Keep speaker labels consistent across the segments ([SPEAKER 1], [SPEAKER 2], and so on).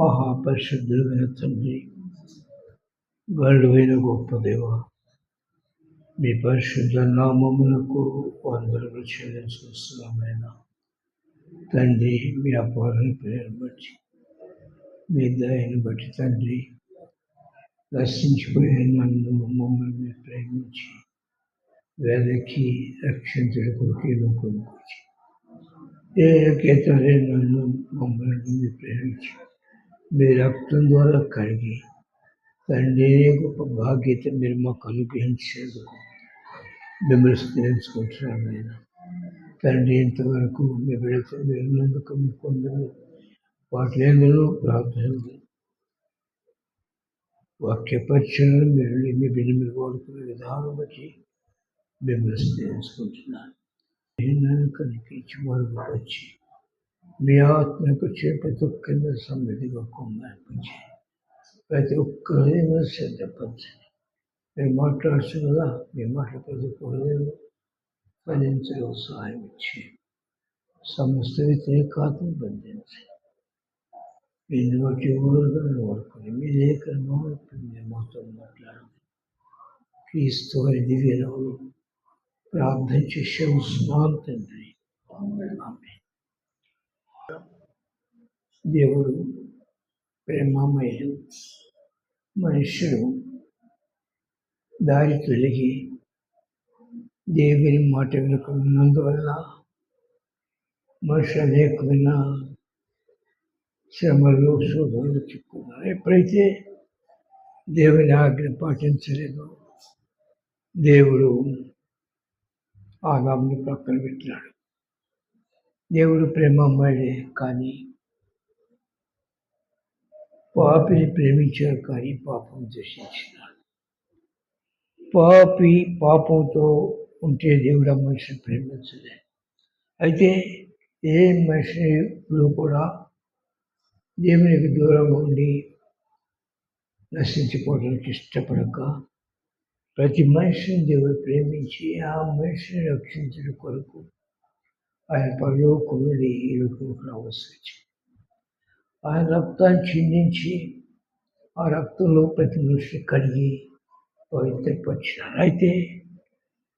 [SPEAKER 1] మహాపరిశుద్ధుడైన తండ్రి గడువైన గొప్ప దేవ మీ పరిశుద్ధ నామములకు వందలు చెల్లించుకొస్తున్నామైన. తండ్రి మీ అపారణ ప్రేరణ బట్టి మీ దయను బట్టి తండ్రి నశించిపోయే నన్ను మమ్మల్ని మీరు ప్రేమించి వేదకి రక్షించడం కొరకు లోకొచ్చి ఏ కేతలే నన్ను మమ్మల్ని మీరు ప్రేమించి మీ రక్తం ద్వారా కడిగి తండ్రి గొప్ప బాధ్యత మీరు మాకు అనుగ్రహించారు మిమ్మల్ని స్నేహించుకుంటున్నాను ఆయన తండ్రి ఇంతవరకు మీ బిడ్డతో వెళ్ళినందుకు మీ కొందరు వాటిలో ప్రార్థనలు వాక్య మీరు మీ బిడ్డ మీరు వాడుకునే విధానం బట్టి మిమ్మల్ని స్నేహించుకుంటున్నాను నేను కనిపించి మరుగుపరిచి వచ్చి ఆత్మకు చే ప్రతి ఒక్కరిని సమృద్ధిగా కొమ్మనిపించి ప్రతి ఒక్కరిని సిద్ధపరచండి మీరు మాట్లాడుతుంది కదా మీ మాట ప్రతి ఒక్కరు ఫలించడం సహాయం ఇచ్చి సమస్త వ్యతిరేకాత్మ బంధించి మీ నోటి ఊరుగా నోడుకొని మీ లేఖను మీరు మాతో మాట్లాడండి క్రీస్తు వారి దివ్యనవులు ప్రార్థన చేసే ఉస్మాన్ తండ్రి ఆమె దేవుడు ప్రేమమయుడు మనుష్యుడు దారి తొలగి దేవుని మాట వినకున్నందువల్ల మనుషులు అనేకమైన శ్రమలు శోధనలు చిక్కున్నారు ఎప్పుడైతే దేవుని ఆజ్ఞ పాటించలేదు దేవుడు ఆదాముని పక్కన పెట్టినాడు. దేవుడు ప్రేమమ్మడే కానీ పాపిని ప్రేమించాడు కానీ పాపం దర్శించినాడు. పాపి పాపంతో ఉంటే దేవుడు ఆ మనిషిని ప్రేమించలే. అయితే ఏ మనిషిలో కూడా దేవునికి దూరంగా ఉండి నశించిపోవడానికి ఇష్టపడక ప్రతి మనిషిని దేవుడు ప్రేమించి ఆ మనిషిని రక్షించడం కొరకు ఆయన పరలోకముడి ఈ రూపంలో రావాల్సి ఆయన రక్తాన్ని చిందించి ఆ రక్తంలో ప్రతి మనిషిని కడిగి పవిత్రపరిచినారు అయితే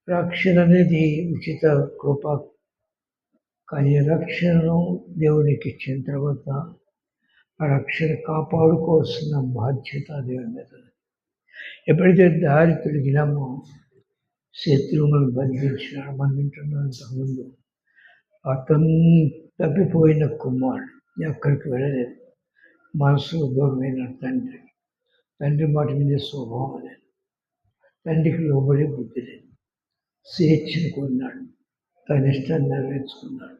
[SPEAKER 1] రక్షణ అనేది ఉచిత కృప. కానీ రక్షణను దేవునికి ఇచ్చిన తర్వాత ఆ రక్షణ కాపాడుకోవాల్సిన బాధ్యత దేవుని మీద ఎప్పుడైతే దారి తొలగినామో శత్రువులను బంధించినాడు మనం వింటున్నాం ఇంతకుముందు అతను తప్పిపోయిన కుమారుడు. ఎక్కడికి వెళ్ళలేదు. మనసులో దూరమైన తండ్రి. తండ్రి మాట మీద స్వభావం లేదు. తండ్రికి లోబడే బుద్ధి లేదు. స్వేచ్ఛను కొన్నాడు తన ఇష్టాన్ని నెరవేర్చుకున్నాడు.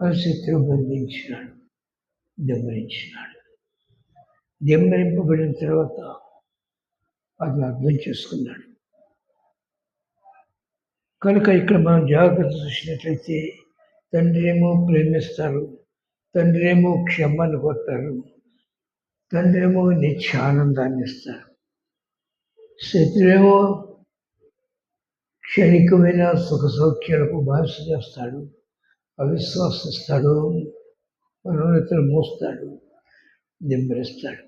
[SPEAKER 1] కలిసి బంధించినాడు. దెబ్బరించినాడు దెబ్బరింపబడిన తర్వాత అది అర్థం చేసుకున్నాడు. కనుక ఇక్కడ మనం జాగ్రత్త చూసినట్లయితే తండ్రి ఏమో ప్రేమిస్తారు. తండ్రి ఏమో క్షమను కొడతారు తండ్రి ఏమో నిత్య ఆనందాన్ని ఇస్తారు. శత్రువేమో క్షణికమైన సుఖ సౌఖ్యాలకు బాధ చేస్తాడు. అవిశ్వాసిస్తాడు. మనోన్నతలు మోస్తాడు. దింబరిస్తాడు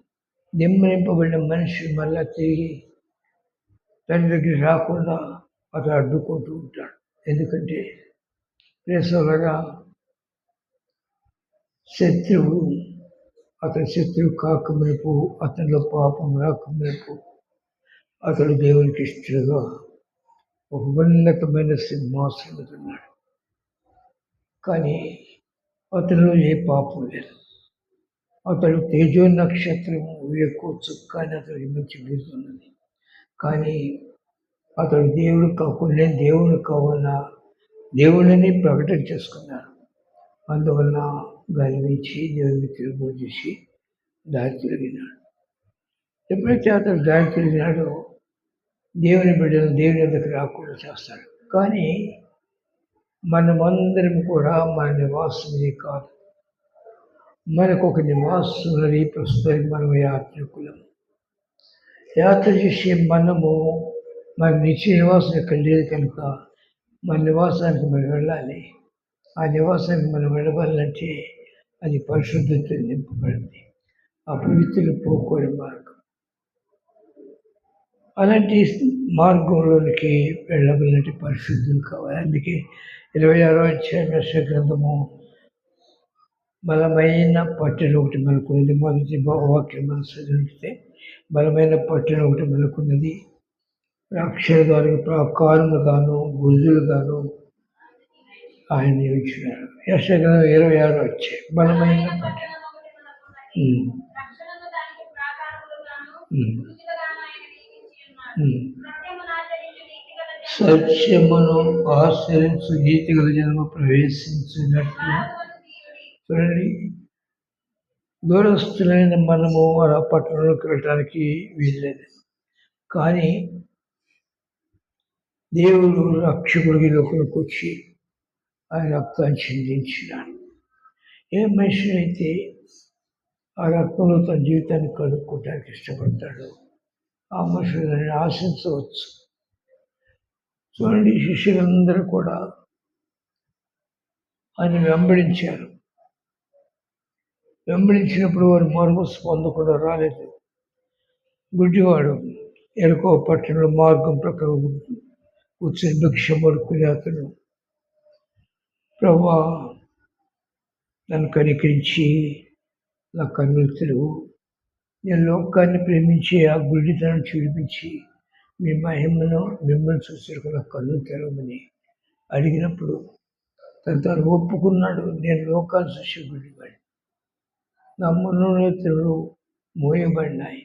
[SPEAKER 1] దింబరింపబడిన మనిషి మళ్ళా తిరిగి తండ్రి రాకుండా అతను అడ్డుకుంటూ ఉంటాడు. ఎందుకంటే ప్రేసలుగా శత్రువు. అతని శత్రువు కాకమునకు అతనిలో పాపం రాకమునకు అతడు దేవునికి ఇష్టగా ఒక ఉన్నతమైన సింహాసనం ఉన్నాడు. కానీ అతనిలో ఏ పాపం లేదు. అతడు తేజో నక్షత్రం ఎక్కువ చుక్కాని అతడికి మంచి బిరుదున్నది కానీ అతడు దేవుడు కాకుండా దేవుడు కావాలా? దేవుడిని ప్రకటన చేసుకున్నాడు అందువల్ల గర్వించి దేవుని తిరుగు చేసి దారి తిరిగినాడు. ఎప్పుడైతే అతను దారి తిరిగినాడో దేవుని బిడ్డను దేవుని దగ్గర రాకుండా చేస్తాడు కానీ మనమందరం కూడా మన నివాసం ఇది కాదు. మనకు ఒక నివాసం ఉన్నది ప్రస్తుతం మనం యాత్రికులం యాత్ర చేసే మనము మన నిత్య నివాసం ఎక్కడ లేదు కనుక మన నివాసానికి మనం వెళ్ళాలి. ఆ నివాసానికి మనం వెళ్ళవాలంటే అది పరిశుద్ధత నింపబడింది. అపవిత్రులు పోకూడే మార్గం. అలాంటి మార్గంలోనికి వెళ్ళగలంటే పరిశుద్ధులు కావాలి. అందుకే ఇరవై ఆరో అధ్యాయం గ్రంథము బలమైన పట్టును ఒకటి మెలుకున్నది. మొదటి వాక్యం మనసు చదివితే బలమైన పట్టును ఒకటి మెలుకున్నది. రాక్షలు గాను ప్రాకారులు గాను గుజులు గాను ఆయన నియమించినారు యశగ్రంథం ఇరవై ఆరు వచ్చాయి బలమైన. ఉమ్.
[SPEAKER 2] సత్యమును
[SPEAKER 1] ఆశ్రయించు నీతి గల జన్మ ప్రవేశించినట్లు. చూడండి. దూరస్తులైన మనము ఆ పట్టణంలోకి వెళ్ళడానికి వీల్లేదు. కానీ దేవుడు రక్షకుడికి లోకంలోకి వచ్చి ఆయన రక్తాన్ని చిందించినాడు ఏ మనిషి అయితే ఆ రక్తంలో తన జీవితాన్ని కడుక్కోవడానికి ఇష్టపడతాడో ఆ మనుషులు దాన్ని ఆశించవచ్చు చూడండి శిష్యులందరూ కూడా ఆయన వెంబడించారు వెంబడించినప్పుడు వారు మార్గం పొందకుండా రాలేదు గుడ్డివాడు ఎరుకో పట్టణంలో మార్గం ప్రకారం కూర్చొని భిక్ష పడుకునే అతను ప్రభా నన్ను కనికరించి నా కన్నులు తెరువు నేను లోకాన్ని ప్రేమించి ఆ గుడితనం చూపించి మీ మహిమను మిమ్మల్ని చూసేందుకు నా కన్నులు తెరవమని అడిగినప్పుడు తను తాను ఒప్పుకున్నాడు నేను లోకాన్ని చూసి గుడివాడి నా మనోనేతలు మోయబడినాయి.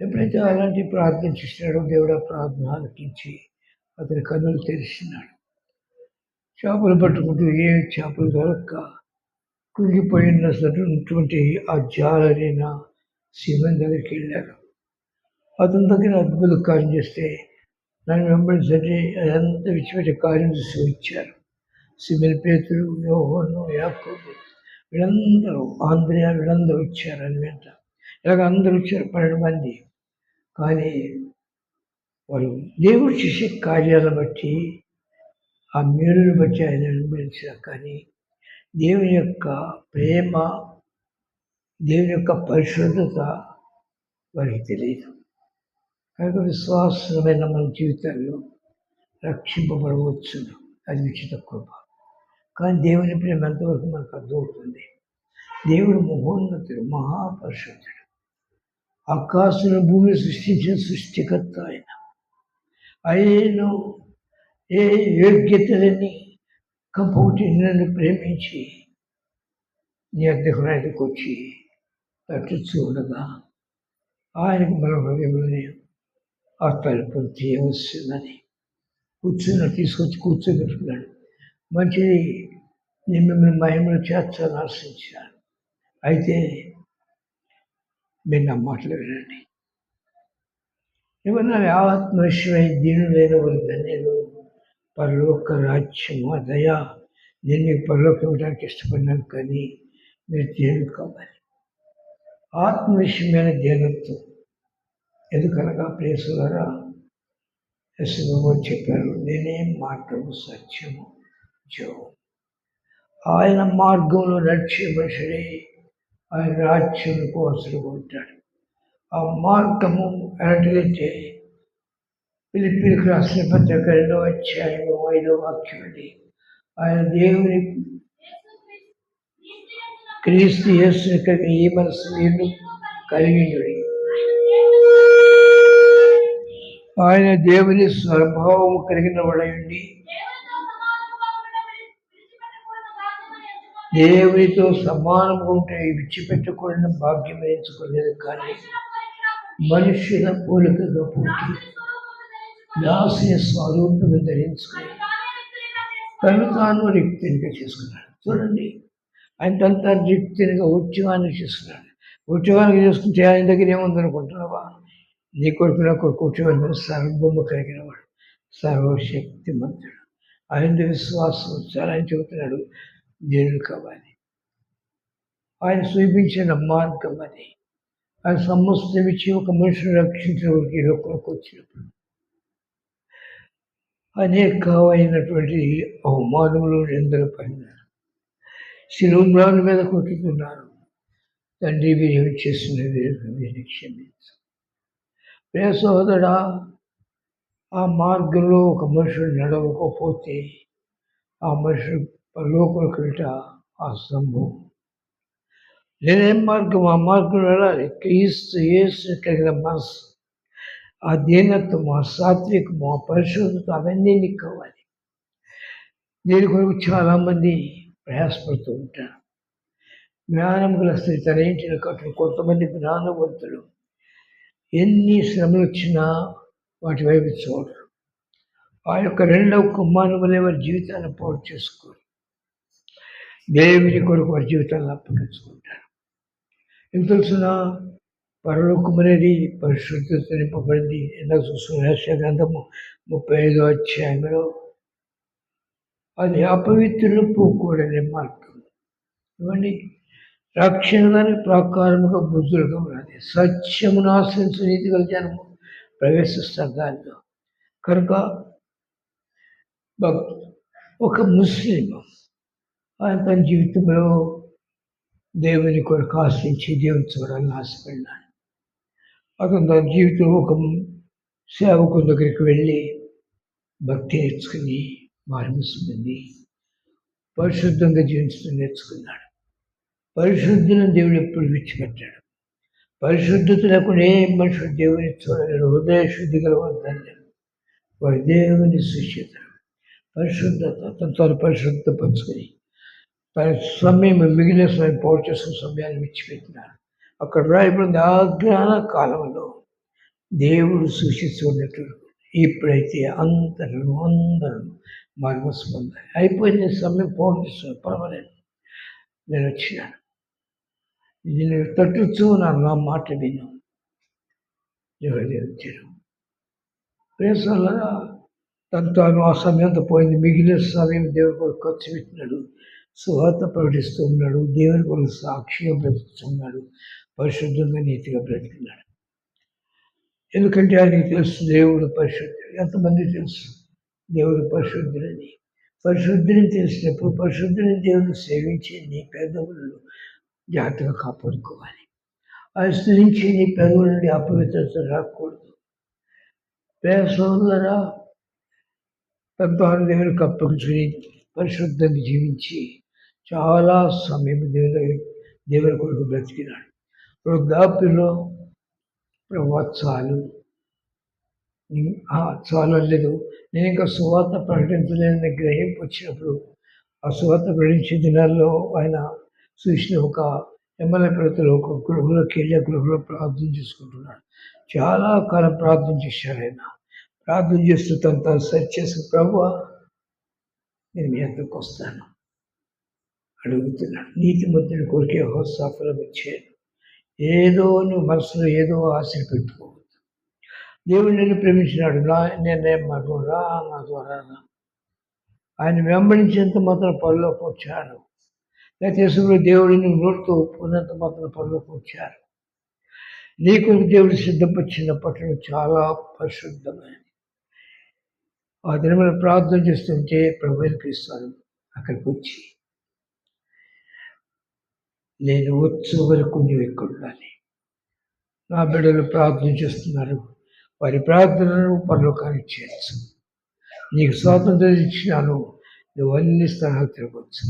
[SPEAKER 1] ఎప్పుడైతే అలాంటి ప్రార్థన చేసినాడో దేవుడు ఆ ప్రార్థన ఆలకించి అతని కన్నులు తెరిచినాడు. చేపలు పట్టుకుంటూ ఏ చేపలు దొరక్క? కుంగిపోయినటువంటి ఆ జాలరైన శివన్ దగ్గరికి వెళ్ళారు అతని దగ్గర అద్భుత కార్యం చేస్తే నన్ను వెంబడించండి అదంతా విచ్చిపెట్టే కార్యం చేసి వచ్చారు. సిమిల్ పేతులు యోహోను యాకోబు వీళ్ళందరూ ఆంధ్రయ వీళ్ళందరూ వచ్చారు అని వెంట. ఇలాగ అందరూ వచ్చారు పన్నెండు మంది. కానీ వారు దేవుడు చేసే కార్యాలను బట్టి ఆ మేలును బట్టి ఆయన వెంబడించారు కానీ దేవుని యొక్క ప్రేమ దేవుని యొక్క పరిశుద్ధత వారికి తెలియదు. కనుక విశ్వాసమైన మన జీవితాల్లో రక్షింపబడవచ్చు అది ఉచిత కృప. కానీ దేవుని ప్రేమ ఎంతవరకు మనకు అర్థమవుతుంది? దేవుడు మహోన్నతుడు మహాపరిశుద్ధుడు. ఆకాశం భూమిని సృష్టించిన సృష్టికర్త ఆయన. ఆయన ఏ యోగ్యతలని కంపౌటి నన్ను ప్రేమించి నీ అద్దెకునానికి వచ్చి అటు చూడగా ఆయనకు మన హృదయంలోనే ఆ తలుపులు తీయవస్తుందని కూర్చుని తీసుకొచ్చి కూర్చోబెట్టుకున్నాడు మంచిది నేను మిమ్మల్ని మహిమలు చేర్చాలని ఆశించాను అయితే మీరు నా మాటలు వినండి ఏమన్నా ఆత్మవిషయమై దీనులైన వారి ధన్యులు పరలోక రాజ్యము అదయా నేను మీకు పరలోకి ఇవ్వడానికి ఇష్టపడినాను కానీ మీరు దేవుడు కావాలి ఆత్మవిషయమైన ధ్యానంతో ఎందుకనగా ప్రేసులరా యశ్వబాబు చెప్పారు నేనేం మార్గము సత్యము జో ఆయన మార్గంలో నడిచే మనుషుడే ఆయన రాజ్యం కోసం ఉంటాడు. ఆ మార్గము ఎలాంటిదంటే పిలిపిలికి రాసిన పత్రిక రెండో అధ్యాయము ఐదో వాక్యం ఆయన దేవుని క్రీస్తు యేసుని కలిగి ఈ మనసు నేను కలిగి ఆయన దేవుని స్వభావం కలిగిన వాడయండి
[SPEAKER 2] దేవునితో సమానముగా
[SPEAKER 1] దేవునితో సమానంగా ఉంటే విడిచిపెట్టకూడని భాగ్యం ఎంచుకోలేదు కానీ మనుషుల పోలికగా పుట్టి దాస్య స్వరూపం ధరించుకుని తను తాను రిక్తినిగా చేసుకున్నాడు. చూడండి ఆయన తను తాను రిక్తినిగా ఉద్యమాన్ని చేసుకున్నాడు. ఉద్యమానికి చేసుకుంటే ఆయన దగ్గర ఏముందనుకుంటున్నావా? నీ కొడుకు నా కొడుకు ఉద్యోగం సర్వము కలిగిన వాడు సర్వశక్తిమంతుడు. ఆయన విశ్వాసం చాలా ఆయన చెబుతున్నాడు దేవుడు కావాలి. ఆయన చూపించిన మార్గం అది. ఆయన సమస్త ఇచ్చి ఒక మనిషిని రక్షించిన ఈ లోకంలోకి వచ్చినప్పుడు అనేకమైనటువంటి అవమానములు నిందలు పడినారు శిలువ మీద కొట్టుకున్నారు. తండ్రి మీరు చేసినది వీరిని క్షమించు. సోదరా ఆ మార్గంలో ఒక మనుషుడు నడవకపోతే ఆ మనుషుడు పరలోకలకు ఆ సంభవం నేనేం మార్గం? ఆ మార్గం వెళ్ళాలి. క్రీస్తు ఏసు కలిగిన మనసు ఆ దీనత్వం ఆ పరిశుద్ధత అవన్నీ నీకు కావాలి. దీని కొరకు చాలామంది ప్రయాసపడుతూ ఉంటారు. జ్ఞానం గల స్త్రీ తన ఇంటిని కట్టు కొంతమంది జ్ఞానవంతులు ఎన్ని శ్రమలు వచ్చినా వాటి వైపు చూడరు. ఆ యొక్క రెండవ కుమ్మాను వలె వారి జీవితాన్ని పాడు చేసుకోరు. దేవుని కొరకు వారి జీవితాన్ని అప్పగించుకుంటారు. ఏం తెలుసునా? పరలోకం అనేది పరిశుద్ధత నింపబడింది ఇందాక చూసుకున్న గ్రంథము ముప్పై ఐదో అధ్యాయంలో అది అపవిత్రులు పోకూడని మార్గం. ఇవ్వండి రక్షణ దానికి ప్రాకారముగా బుద్ధులుగా ఉన్నది. సత్యమును ఆశ్రయించిన నీతి గల జనము ప్రవేశిస్తారు దానిలో. కనుక ఒక ముస్లిం ఆయన తన జీవితంలో దేవుని కొరకు ఆశించి దేవుని చూడాలని ఆశపడినాడు అతను తన జీవితంలో ఒక సేవకు దగ్గరికి వెళ్ళి భక్తి నేర్చుకుని మారుస్తుంది పరిశుద్ధంగా జీవించడం నేర్చుకున్నాడు. పరిశుద్ధులను దేవుడు ఎప్పుడు విడిచిపెట్టాడు. పరిశుద్ధత లేకుండా ఏ మనుషుడు దేవుని చూడలేడు. హృదయ శుద్ధి కలవద్దని వారి దేవుని సుశీత పరిశుద్ధత తను తాను పరిశుద్ధపరుచుకొని తన సమయం మిగిలిన సమయం పౌరు చేసుకున్న సమయాన్ని విడిచిపెట్టినాడు. అక్కడ రాయబడింది ఆజ్ఞాన కాలంలో దేవుడు సూచిస్తున్నట్టు ఇప్పుడైతే అందరూ అందరూ మనసు పొందాలి అయిపోయింది సమయం ఫోన్ చేస్తున్నాను పర్వాలేదు. నేను వచ్చినాను. ఇది నేను తట్టుతూ నా నా మాట విను. ఎవరి వచ్చారు తను తాను ఆ సమయంతో పోయింది. మిగిలిన సమయం దేవుడు కూడా ఖర్చు పెట్టినాడు. సువార్త ప్రకటిస్తూ ఉన్నాడు దేవుని కొరకు సాక్షిగా బ్రతుకుతున్నాడు పరిశుద్ధంగా నీతిగా బ్రతికినాడు. ఎందుకంటే ఆయనకి తెలుసు దేవుడు పరిశుద్ధుడు. ఎంతమంది తెలుసు? దేవుడు పరిశుద్ధుడని. పరిశుద్ధిని తెలిసినప్పుడు పరిశుద్ధిని దేవుని సేవించి నీ పెదవులను జాగ్రత్తగా కాపాడుకోవాలి. అనుసరించి నీ పెదవుల నుండి అపవిత్రత రాకూడదు. పేసోదరా పెద్ద దేవుడికి కప్పగించుకుని పరిశుద్ధంగా జీవించి చాలా సమయం దేవుని దేవుని కొరకు బ్రతికినాడు. వృద్ధాప్యంలో ప్రభా చాలు లేదు. నేను ఇంకా సువార్త ప్రకటించలేని గ్రహింపు వచ్చినప్పుడు ఆ సువార్త ప్రకటించే దినాల్లో ఆయన చూసిన ఒక ఎమ్మెల్యే ప్రజలు ఒక గృహలోకి వెళ్ళి గృహలో ప్రార్థన చేసుకుంటున్నాడు. చాలా కాలం ప్రార్థన చేశారు ఆయన. ప్రార్థన చేస్తూ తను తాను సెర్చ్ చేసి ప్రభు నేను మీ అంతకు వస్తాను. అడుగుతున్నాడు. నీతి మంత్రుని కోరికే హోత్సాఫలం ఇచ్చాను. ఏదో నువ్వు మనసులో ఏదో ఆశలు పెట్టుకోవద్దు. దేవుడు నేను ప్రేమించినాడు. నా నేనేం మాట రా నా ద్వారా రా. ఆయన వెంబడించేంత మాత్రం పనిలోకి వచ్చాడు లేకపోతే దేవుడిని నోటితో ఒప్పుకున్నంత మాత్రం పనిలోకి వచ్చారు. నీకు దేవుడు సిద్ధపరిచిన పట్టణం చాలా పరిశుద్ధమైనది ఆ దినమైన ప్రార్థన చేస్తుంటే ప్రభుని పిలుస్తాను అక్కడికి వచ్చి నేను వచ్చే వరకు నువ్వు ఇక్కడ ఉండాలి. నా బిడ్డలు ప్రార్థన చేస్తున్నారు. వారి ప్రార్థనను పరలోకానికి చేయొచ్చు నీకు స్వాతంత్రం ఇచ్చినాను. నువ్వు అన్ని స్థలాలు తిరగవచ్చు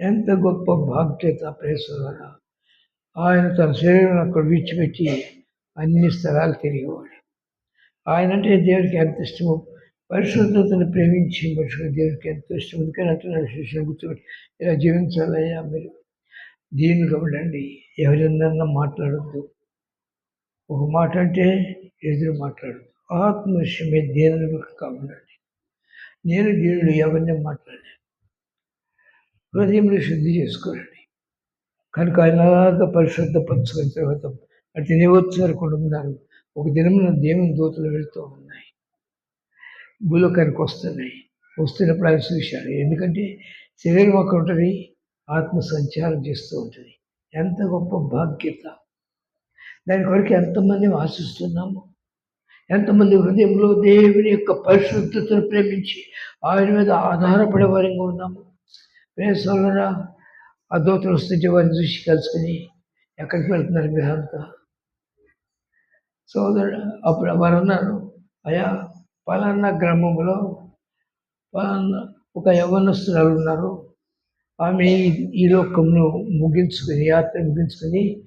[SPEAKER 1] ఎంత గొప్ప భాగ్యత ప్రేసులారా. ఆయన తన శరీరం అక్కడ విడిచిపెట్టి అన్ని స్థలాలు తిరిగేవాడు ఆయన అంటే దేవుడికి ఎంత ఇష్టమో పరిశుద్ధతను ప్రేమించి మనుషులు దేవుడికి ఎంతో ఇష్టం ఎందుకని అంటున్నాడు శిష్యులు గుర్తుపెట్టి ఇలా జీవించాలయ్యా మీరు. దీనిగా ఉండండి ఎవరినన్నా మాట్లాడద్దు. ఒక మాట అంటే ఎదురు మాట్లాడద్దు. ఆత్మ విషయమే దీనులుగా ఉండండి నేను దీనులు ఎవరిని మాట్లాడలేదు హృదయంలో శుద్ధి చేసుకోరండి. కనుక ఆయనలాగా పరిశుద్ధ పంచుకున్న తర్వాత అటు నివచ్చి వరకు ఒక దినమున దేవుని దూతలు వెళుతూ ఉన్నాయి. భూలోకానికి వస్తున్నాయి. వస్తున్నప్పుడు ఆయన చూశాడు. ఎందుకంటే శరీరం అక్కడ ఉంటుంది. ఆత్మ సంచారం చేస్తూ ఉంటుంది. ఎంత గొప్ప బాధ్యత దాని కొరకు ఎంతమంది ఆశిస్తున్నాము. ఎంతమంది హృదయంలో దేవుని యొక్క పరిశుద్ధతను ప్రేమించి ఆయన మీద ఆధారపడే వారంగా ఉన్నాము. ప్రేసలరా ఆ దూతలు వస్తుంటే వారిని చూసి కలుసుకుని ఎక్కడికి వెళ్తున్నారు మీరంతా సోదరుడు అప్పుడు వారు అన్నారు అయా పలానా గ్రామంలో పలానా ఒక యవనస్తురాలు ఉన్నారు. ఆమె ఈ- లోకంలో ముగించుకుని యాత్ర ముగించుకొని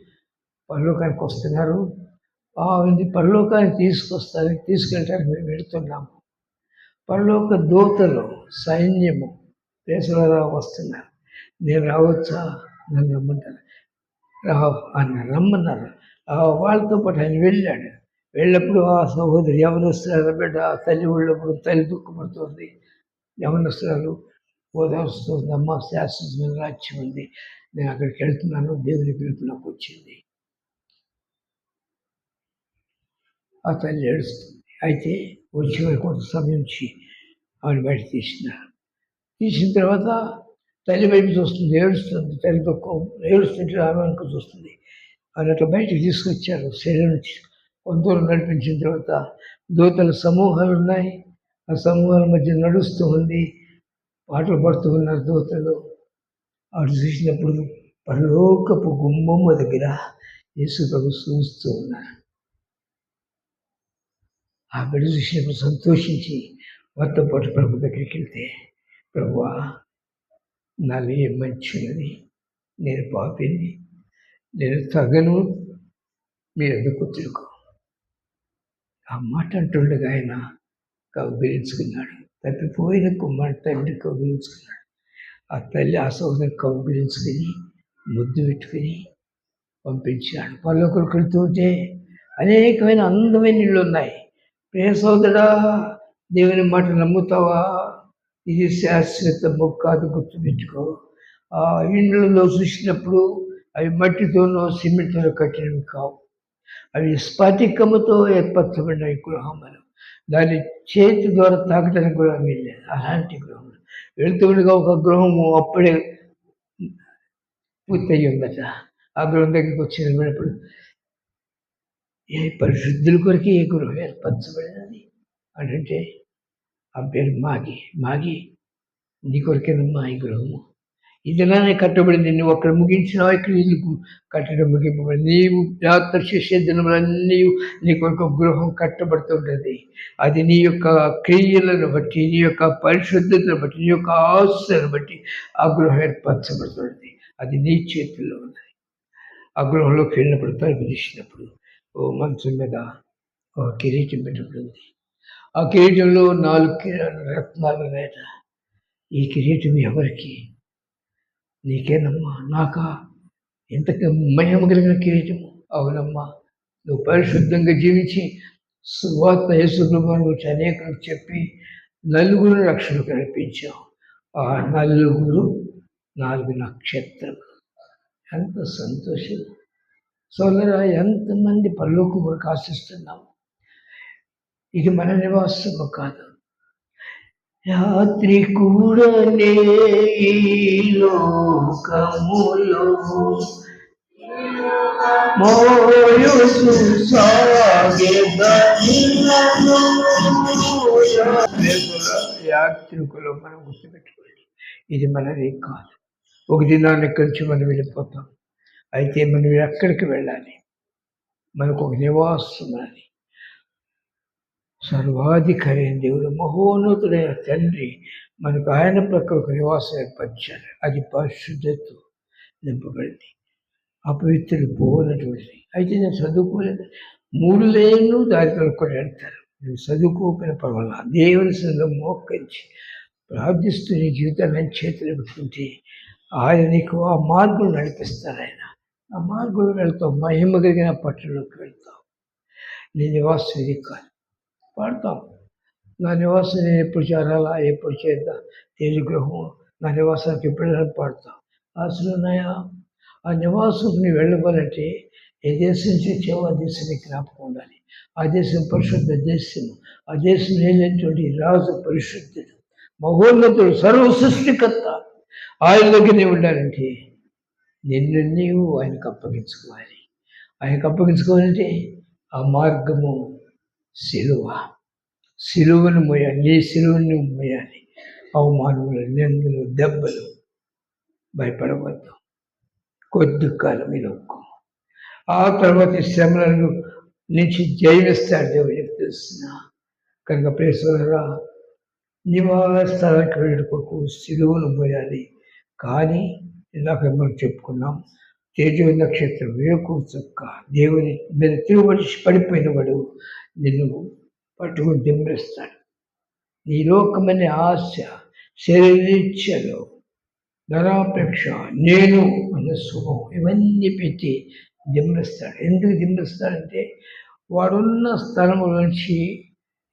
[SPEAKER 1] పరలోకానికి వస్తున్నారు. ఆమె పరలోకానికి తీసుకొస్తానికి తీసుకెళ్ళడానికి మేము వెళుతున్నాము. పరలోక దూతలు సైన్యము దేశంలో వస్తున్నారు. నేను రావచ్చా? నన్ను రమ్మంటారు. రా అని రమ్మన్నారు. వాళ్ళతో పాటు ఆయన వెళ్ళాడు. వెళ్ళినప్పుడు ఆ సహోదరి యవనస్తురాలు బిడ్డ ఆ తల్లి వెళ్ళినప్పుడు తల్లి దుఃఖపడుతుంది. యవనస్తురాలు హోదా అమ్మ శాశ్వతమైన రాజ్యం ఉంది. నేను అక్కడికి వెళ్తున్నాను దేవుని పిలుపు నాకు వచ్చింది. ఆ తల్లి ఏడుస్తుంది. అయితే వచ్చిన కొంత సమయం నుంచి ఆవిడ బయట తీసిన తీసిన తర్వాత తల్లి వైపు చూస్తుంది ఏడుస్తుంది. తల్లి దుఃఖం ఏడుస్తుంటే ఆమె అనుకో చూస్తుంది. అన్నట్లు బయటికి తీసుకొచ్చారు శరీరం నుంచి కొంత దూరం నడిపించిన తర్వాత దూతల సమూహాలు ఉన్నాయి. ఆ సమూహాల మధ్య నడుస్తూ ఉంది. పాటలు పడుతూ ఉన్నారు దూతలు అటు చూసినప్పుడు పరలోకపు గుమ్మమ్మ దగ్గర యేసు ప్రభు చూస్తూ ఉన్నారు. ఆ బిడ్డ చూసినప్పుడు సంతోషించి వారితో పాటు ప్రభు దగ్గరికి వెళ్తే ప్రభువా నాలో ఏం మంచి ఉన్నది? నేను పాపిని. నేను తగను. మీరు ఎందుకు తిరుగు? ఆ మాట అంటుండగా ఆయన కౌగిలించుకున్నాడు తప్పిపోయిన కుమ్మడి తల్లి కౌగిలించుకున్నాడు ఆ తల్లి ఆ సోదరు కౌగిలించుకుని ముద్దు పెట్టుకుని పంపించాడు. పర్లోకరికి వెళ్తుంటే అనేకమైన అందమైన ఇళ్ళు ఉన్నాయి. ప్రియ సోదరా దేవుని మాట నమ్ముతావా? ఇది శాశ్వతము కాదు గుర్తుపెట్టుకో. ఆ ఇండ్లలో చూసినప్పుడు అవి మట్టితోనో సిమెంట్తో కట్టినవి కావు. అవి స్ఫటికముతో ఏర్పరచబడిన గృహములు. దాన్ని చేతి ద్వారా తాకడానికి కూడా వీల్లేదు. అలాంటి గృహం వెళ్తుండగా ఒక గృహము అప్పుడే పూర్తయి ఉందట ఆ గృహం దగ్గరికి వచ్చి నిలబడినప్పుడు ఏ పరిశుద్ధుల కొరకు ఏ గృహం ఏర్పరచబడినది? అని అంటే ఆ పేరు మాగి. మాగి నీ కొరకేనమ్మా ఈ గృహము ఇదిలానే కట్టబడింది. నువ్వు అక్కడ ముగించిన ఇక్కడ ఇల్లు కట్టడం ముగింపబడింది? నీవు యాత్ర చేసే దినములన్నీ నీ కొరకు గృహం కట్టబడుతుంటుంది అది నీ యొక్క క్రియలను బట్టి నీ యొక్క పరిశుద్ధతను బట్టి నీ యొక్క ఆశను బట్టి ఆ గృహం ఏర్పరచబడుతుంది అది నీ చేతుల్లో ఉన్నది. ఆ గృహంలోకి వెళ్ళినప్పుడు తలుపు తీసినప్పుడు ఓ మంచం మీద ఓ కిరీటం పెట్టబడింది. ఆ కిరీటంలో నాలుగు రత్నాలు ఉన్నాయట. ఈ కిరీటం ఎవరికి? నీకేనమ్మా నాకా? ఎంత మహిమ కలిగిన కిరీటము అవునమ్మా నువ్వు పరిశుద్ధంగా జీవించి సువార్త యేసుప్రభుని గురించి అనేకులకు చెప్పి నలుగురు రక్షణ కల్పించావు. ఆ నలుగురు నాలుగు నక్షత్రం ఎంత సంతోషం. సోదరా ఎంతమంది పరలోకం కొరకు ఆశిస్తున్నాం. ఇది మన నివాసము కాదు. రాత్రి కూడనే లోకములో మోయుసు యాత్రికులు మనం గుర్తుపెట్టుకోండి ఇది మనది కాదు. ఒక దినాన్ని ఇక్కడి నుంచి మనం వెళ్ళిపోతాం. అయితే మనం ఎక్కడికి వెళ్ళాలి? మనకు ఒక నివాసం అది సర్వాధికారి దేవుడు మహోన్నతుడైన తండ్రి మనకు ఆయన ప్రక్క ఒక నివాసం ఏర్పరిచారు అది పరిశుద్ధతో నింపబడింది. అపవిత్రులు పోనటువంటిది అయితే నేను చదువుకోలేదు. మూడు లేను దారి కూడా వెళ్తారు. నువ్వు చదువుకోకపోయిన పర్వాలా? దేవుని సంఘం మోకరించి ప్రార్థిస్తూ నీ జీవితాన్ని చేతులు పెట్టుకుంటే ఆయన నీకు ఆ మార్గం నడిపిస్తారు ఆయన. ఆ మార్గంలో వెళ్తావు. మహిమ కలిగిన పట్టణంలోకి వెళ్తావు. నీ నివాసం ఇది కాదు. పాడతాం నా నివాసం నేను ఎప్పుడు చేరాలా ఎప్పుడు చేద్దాం తేలి గృహం నా నివాసానికి ఎప్పుడైనా పాడతాం. ఆశలు ఉన్నాయా ఆ నివాసం నువ్వు వెళ్ళవాలంటే ఏ దేశం నుంచి ఆ దేశానికి జ్ఞాపకం ఉండాలి. ఆ దేశం పరిశుద్ధ దేశం. ఆ దేశం లేనటువంటి రాజు పరిశుద్ధుడు మహోన్నతుడు సర్వ సృష్టికర్త. ఆయన దగ్గరనే ఉండాలంటే నిన్ను నీవు ఆయనకు అప్పగించుకోవాలి. ఆయనకు అప్పగించుకోవాలంటే ఆ మార్గము సిలువ. సిలువను మోయాలి నీ సిలువను మోయాలి? అవమానములు నిందలు దెబ్బలు. భయపడవద్దు. కొద్ది కాలం ఇదొక్కు ఆ తర్వాత శ్రమలను నుంచి జయమిస్తాడు దేవుడు నీకు కనుక ప్రేసులరా నివాసాలకు వెళ్ళి కొరకు సిలువను పోయాలి కానీ ఇందాక మనం చెప్పుకున్నాం తేజో నక్షత్రం వేకు చుక్క దేవుని మీద తిరుగుబడి పడిపోయినవాడు నిన్ను పట్టుకుని దింపేస్తాడు. ఈ లోకమనే ఆశ శరీరీచ్ఛలు ధనాపేక్ష నేను అనే శుభం ఇవన్నీ పెట్టి దిమ్మరిస్తాడు ఎందుకు దిమ్మరిస్తాడంటే వాడున్న స్థలం నుంచి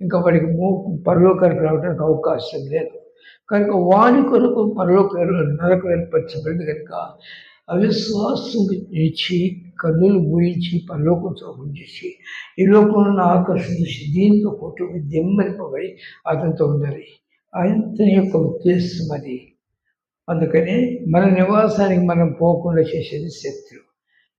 [SPEAKER 1] ఇంకా వాడికి మూ పరలోకానికి రావడానికి అవకాశం లేదు. కనుక వాని కొరకు పరలోక నరకం ఏర్పరచబడింది కనుక అవిశ్వాసం ఇచ్చి కన్నులు మూయించి పరలోకం చోపం చేసి ఈ లోకంలో ఆకర్షణ దీంతో కొట్టుకు దిమ్మరిపబడి అతనితో ఉండాలి. అతని యొక్క ఉద్దేశం అది. అందుకని మన నివాసానికి మనం పోకుండా చేసేది శత్రు.